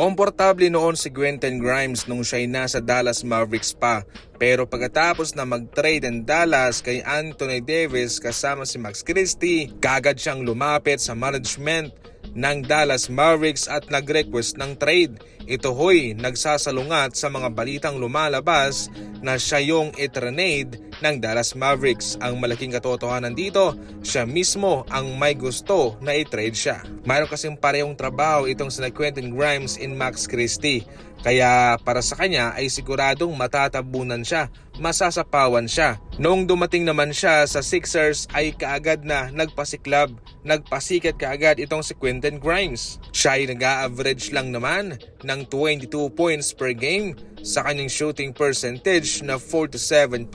Komportable noon si Quentin Grimes nung siya'y nasa Dallas Mavericks pa. Pero pagkatapos na mag-trade ng Dallas kay Anthony Davis kasama si Max Christie, kagad siyang lumapit sa management ng Dallas Mavericks at nag-request ng trade. Ito ho'y nagsasalungat sa mga balitang lumalabas na siya yung itrenade ng Dallas Mavericks. Ang malaking katotohanan dito, siya mismo ang may gusto na i-trade siya. Mayroon kasing parehong trabaho itong sina Quentin Grimes in Max Christie. Kaya para sa kanya ay siguradong matatabunan siya, masasapawan siya. Noong dumating naman siya sa Sixers ay kaagad na nagpasiklab, nagpasikat kaagad itong si Quentin Grimes. Siya ay nag-average lang naman ng 22 points per game sa kanyang shooting percentage na 47%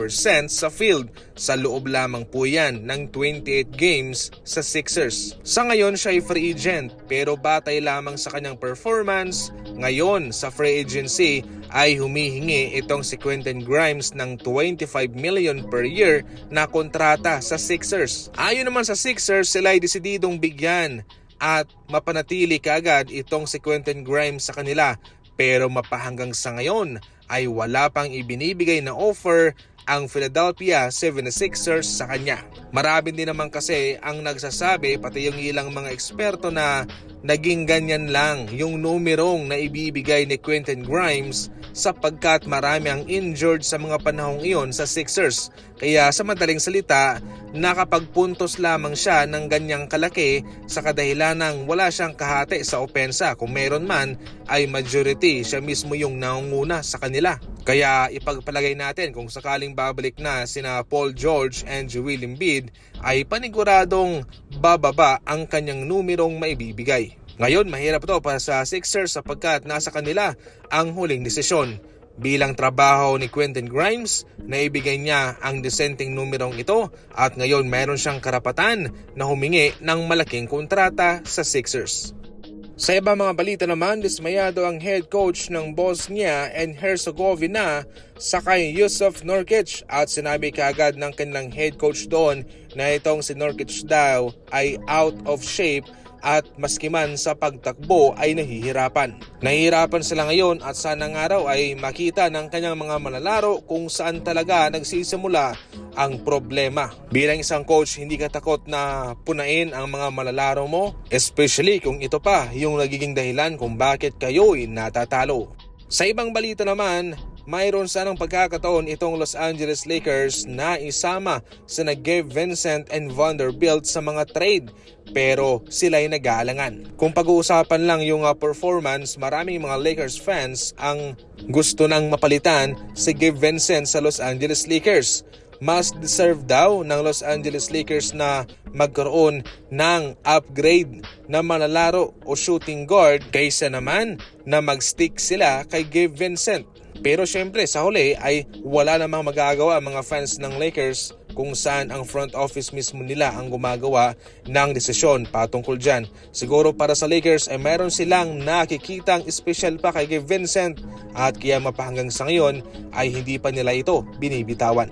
sa field. Sa loob lamang po yan ng 28 games sa Sixers. Sa ngayon siya ay free agent pero batay lamang sa kanyang performance, ngayon sa free agency ay humihingi itong si Quentin Grimes ng 25 million per year na kontrata sa Sixers. Ayon naman sa Sixers, sila ay desididong bigyan at mapanatili kaagad itong si Quentin Grimes sa kanila pero mapahanggang sa ngayon ay wala pang ibinibigay na offer ang Philadelphia 76ers sa kanya. Marami din naman kasi ang nagsasabi pati yung ilang mga eksperto na naging ganyan lang yung numerong na ibibigay ni Quentin Grimes sapagkat marami ang injured sa mga panahong iyon sa Sixers. Kaya sa madaling salita, nakapagpuntos lamang siya ng ganyang kalaki sa kadahilan ng wala siyang kahati sa opensa. Kung meron man ay majority siya mismo yung nangunguna sa kanila. Kaya ipagpalagay natin kung sakaling babalik na sina Paul George and Joel Embiid ay paniguradong bababa ang kanyang numerong maibibigay. Ngayon mahirap ito para sa Sixers sapagkat nasa kanila ang huling desisyon. Bilang trabaho ni Quentin Grimes, naibigay niya ang dissenting numerong ito at ngayon mayroon siyang karapatan na humingi ng malaking kontrata sa Sixers. Sa iba mga balita naman, dismayado ang head coach ng Bosnia and Herzegovina sa kay Yusuf Nurkic at sinabi kaagad ng kanilang head coach doon na itong si Nurkic daw ay out of shape at maski man sa pagtakbo ay nahihirapan. Nahihirapan sila ngayon at sana nga raw ay makita ng kanyang mga manlalaro kung saan talaga nagsisimula ang problema. Bilang isang coach, hindi ka takot na punain ang mga malalaro mo, especially kung ito pa yung nagiging dahilan kung bakit kayo'y natatalo. Sa ibang balita naman, mayroon sanang pagkakataon itong Los Angeles Lakers na isama sina Gabe Vincent and Vanderbilt sa mga trade pero sila ay nag-aalangan. Kung pag-uusapan lang yung uh, performance, maraming mga Lakers fans ang gusto nang mapalitan si Gabe Vincent sa Los Angeles Lakers mas deserve daw ng Los Angeles Lakers na magkaroon ng upgrade na manlalaro o shooting guard kaysa naman na mag-stick sila kay Gabe Vincent. Pero syempre sa huli ay wala namang magagawa ang mga fans ng Lakers kung saan ang front office mismo nila ang gumagawa ng desisyon patungkol dyan. Siguro para sa Lakers ay meron silang nakikitang special pa kay Vincent at kaya mapahanggang sa ngayon ay hindi pa nila ito binibitawan.